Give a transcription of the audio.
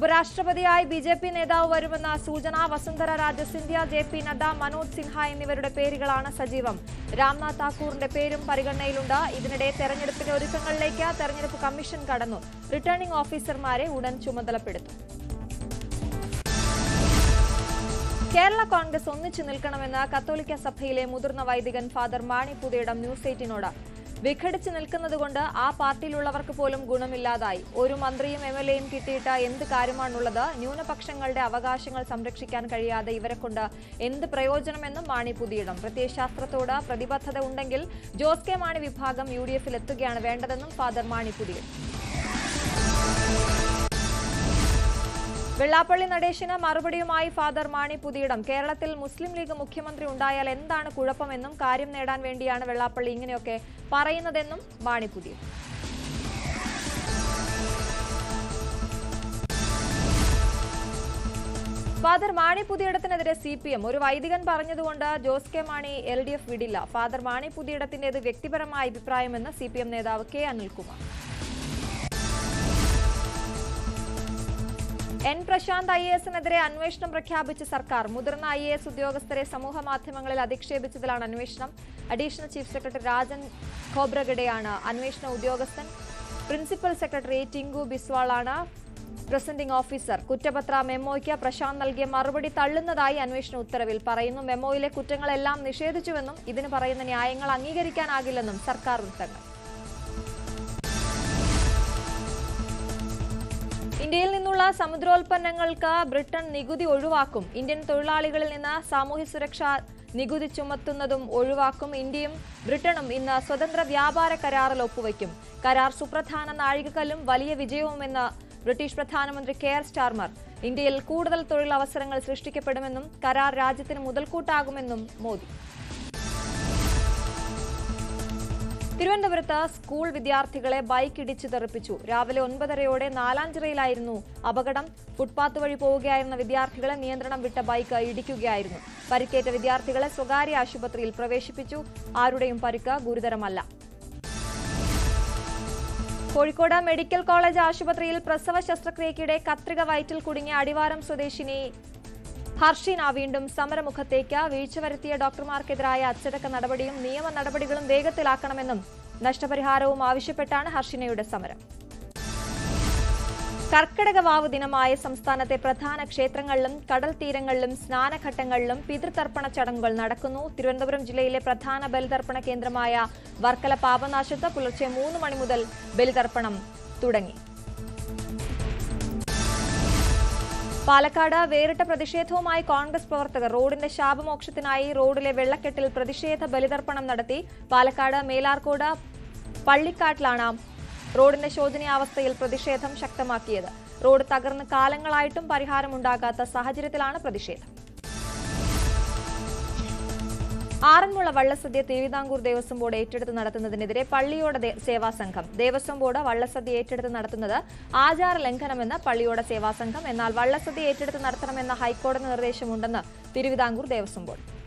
ഉപരാഷ്ട്രപതിയായി B J P നേതാവ് വരുമെന്ന സൂചന വസുന്ധര രാജ സിന്ധ്യ ജെ പി നദ്ദ മനോജ് സിൻഹ എന്നിവരുടെ പേരുകളാണ് സജീവം. രാംനാഥ് താക്കൂറിന്റെ പേരും പരിഗണനയിലുണ്ട്. ഇതിനിടെ തെരഞ്ഞെടുപ്പിന്റെ ഒരുക്കങ്ങളിലേക്ക് തെരഞ്ഞെടുപ്പ് കമ്മീഷൻ കടന്നു. റിട്ടേണിംഗ് ഓഫീസർമാരെ ഉടൻ ചുമതലപ്പെടുത്തും. കേരള കോൺഗ്രസ് ഒന്നിച്ചു നിൽക്കണമെന്ന് കത്തോലിക്ക സഭയിലെ മുതിർന്ന വൈദികൻ ഫാദർ മാണി പുതിയിടം ന്യൂസ് എയ്റ്റിനോട്. വിഘടിച്ചു നിൽക്കുന്നതുകൊണ്ട് ആ പാർട്ടിയിലുള്ളവർക്ക് പോലും ഗുണമില്ലാതായി. ഒരു മന്ത്രിയും എം എൽ എയും കിട്ടിയിട്ട് എന്ത് കാര്യമാണുള്ളത്? ന്യൂനപക്ഷങ്ങളുടെ അവകാശങ്ങൾ സംരക്ഷിക്കാൻ കഴിയാതെ ഇവരെ കൊണ്ട് എന്ത് പ്രയോജനമെന്നും മാണി പുതിയിടം. പ്രത്യയശാസ്ത്രത്തോട് പ്രതിബദ്ധത ഉണ്ടെങ്കിൽ ജോസ് കെ മാണി വിഭാഗം യു ഡി എഫിൽ എത്തുകയാണ് വേണ്ടതെന്നും ഫാദർ മാണി പുതിയിടം. വെള്ളാപ്പള്ളി നടേശന് മറുപടിയുമായി ഫാദർ മാണി പുതിയിടം. കേരളത്തിൽ മുസ്ലിം ലീഗ് മുഖ്യമന്ത്രി ഉണ്ടായാൽ എന്താണ് കുഴപ്പമെന്നും കാര്യം നേടാൻ വേണ്ടിയാണ് വെള്ളാപ്പള്ളി ഇങ്ങനെയൊക്കെ പറയുന്നതെന്നും മാണി പുതിയ ഫാദർ മാണി പുതിയിടത്തിനെതിരെ സി പി എം ഒരു വൈദികൻ പറഞ്ഞതുകൊണ്ട് Jose K Mani L D F വിടില്ല. ഫാദർ മാണി പുതിയിടത്തിന്റേത് വ്യക്തിപരമായ അഭിപ്രായമെന്ന് സി പി എം നേതാവ് K Anilkumar. N Prashanth I എസിനെതിരെ അന്വേഷണം പ്രഖ്യാപിച്ച സർക്കാർ. മുതിർന്ന ഐ എസ് ഉദ്യോഗസ്ഥരെ സമൂഹ മാധ്യമങ്ങളിൽ അധിക്ഷേപിച്ചതിലാണ് അന്വേഷണം. അഡീഷണൽ ചീഫ് സെക്രട്ടറി രാജൻ ഖോബ്രഗഡെയാണ് അന്വേഷണ ഉദ്യോഗസ്ഥൻ. പ്രിൻസിപ്പൽ സെക്രട്ടറി ടിങ്കു ബിസ്വാളാണ് പ്രസന്റിംഗ് ഓഫീസർ. കുറ്റപത്ര മെമ്മോയ്ക്ക് പ്രശാന്ത് നൽകിയ മറുപടി തള്ളുന്നതായി അന്വേഷണ ഉത്തരവിൽ പറയുന്നു. മെമ്മോയിലെ കുറ്റങ്ങളെല്ലാം നിഷേധിച്ചുവെന്നും ഇതിന് പറയുന്ന ന്യായങ്ങൾ അംഗീകരിക്കാനാകില്ലെന്നും സർക്കാർ വൃത്തങ്ങൾ. ഇന്ത്യയിൽ നിന്നുള്ള സമുദ്രോൽപ്പന്നങ്ങൾക്ക് ബ്രിട്ടൻ നികുതി ഒഴിവാക്കും. ഇന്ത്യൻ തൊഴിലാളികളിൽ നിന്ന് സാമൂഹ്യ സുരക്ഷാ നികുതി ചുമത്തുന്നതും ഒഴിവാക്കും. ഇന്ത്യയും ബ്രിട്ടനും ഇന്ന് സ്വതന്ത്ര വ്യാപാര കരാറിൽ ഒപ്പുവയ്ക്കും കരാർ സുപ്രധാന നാഴികക്കല്ലും വലിയ വിജയവുമെന്ന് ബ്രിട്ടീഷ് പ്രധാനമന്ത്രി കെയർ സ്റ്റാർമർ. ഇന്ത്യയിൽ കൂടുതൽ തൊഴിലവസരങ്ങൾ സൃഷ്ടിക്കപ്പെടുമെന്നും കരാർ രാജ്യത്തിന് മുതൽക്കൂട്ടാകുമെന്നും മോദി. തിരുവനന്തപുരത്ത് സ്കൂൾ വിദ്യാർത്ഥികളെ ബൈക്ക് ഇടിച്ചു തെറിപ്പിച്ചു. രാവിലെ ഒൻപതരയോടെ നാലാഞ്ചിറയിലായിരുന്നു അപകടം. ഫുട്പാത്ത് വഴി പോവുകയായിരുന്ന വിദ്യാർത്ഥികളെ നിയന്ത്രണം വിട്ട ബൈക്ക് ഇടിക്കുകയായിരുന്നു. പരിക്കേറ്റ വിദ്യാർത്ഥികളെ സ്വകാര്യ ആശുപത്രിയിൽ പ്രവേശിപ്പിച്ചു. ആരുടെയും പരിക്ക് ഗുരുതരമല്ല. കോഴിക്കോട് മെഡിക്കൽ കോളേജ് ആശുപത്രിയിൽ പ്രസവ ശസ്ത്രക്രിയയ്ക്കിടെ കത്രിക വയറ്റിൽ കുടുങ്ങിയ അടിവാരം സ്വദേശിനി ഹർഷിന വീണ്ടും സമരമുഖത്തേക്ക് വീഴ്ച വരുത്തിയ ഡോക്ടർമാർക്കെതിരായ അച്ചടക്ക നടപടിയും നിയമ നടപടികളും വേഗത്തിലാക്കണമെന്നും നഷ്ടപരിഹാരവും ആവശ്യപ്പെട്ടാണ് ഹർഷിനയുടെ സമരം. കർക്കിടക വാവ് ദിനമായ സംസ്ഥാനത്തെ പ്രധാന ക്ഷേത്രങ്ങളിലും കടൽ തീരങ്ങളിലും സ്നാനഘട്ടങ്ങളിലും പിതൃതർപ്പണ ചടങ്ങുകൾ നടക്കുന്നു. തിരുവനന്തപുരം ജില്ലയിലെ പ്രധാന ബലിതർപ്പണ കേന്ദ്രമായ വർക്കല പാപനാശത്ത് പുലർച്ചെ മൂന്ന് മണി മുതൽ ബലിതർപ്പണം തുടങ്ങി. പാലക്കാട് വേറിട്ട പ്രതിഷേധവുമായി കോൺഗ്രസ് പ്രവർത്തകർ റോഡിന്റെ ശാപമോക്ഷത്തിനായി റോഡിലെ വെള്ളക്കെട്ടിൽ പ്രതിഷേധ ബലിതർപ്പണം നടത്തി. പാലക്കാട് മേലാർക്കോട് പള്ളിക്കാട്ടിലാണ് റോഡിന്റെ ശോചനീയാവസ്ഥയിൽ പ്രതിഷേധം ശക്തമാക്കിയത്. റോഡ് തകർന്ന് കാലങ്ങളായിട്ടും പരിഹാരമുണ്ടാകാത്ത സാഹചര്യത്തിലാണ് പ്രതിഷേധം. ആറന്മുള വള്ളസദ്യ തിരുവിതാംകൂർ ദേവസ്വം ബോർഡ് ഏറ്റെടുത്ത് നടത്തുന്നതിനെതിരെ പള്ളിയോട സേവാസംഘം. സേവാ സംഘം ദേവസ്വം ബോർഡ് വള്ളസദ്യ ഏറ്റെടുത്ത് നടത്തുന്നത് ആചാര ലംഘനമെന്ന് പള്ളിയോട സേവാ സംഘം എന്നാൽ വള്ളസദ്യ ഏറ്റെടുത്ത് നടത്തണമെന്ന ഹൈക്കോടതി നിർദ്ദേശമുണ്ടെന്ന് തിരുവിതാംകൂർ ദേവസ്വം ബോർഡ്.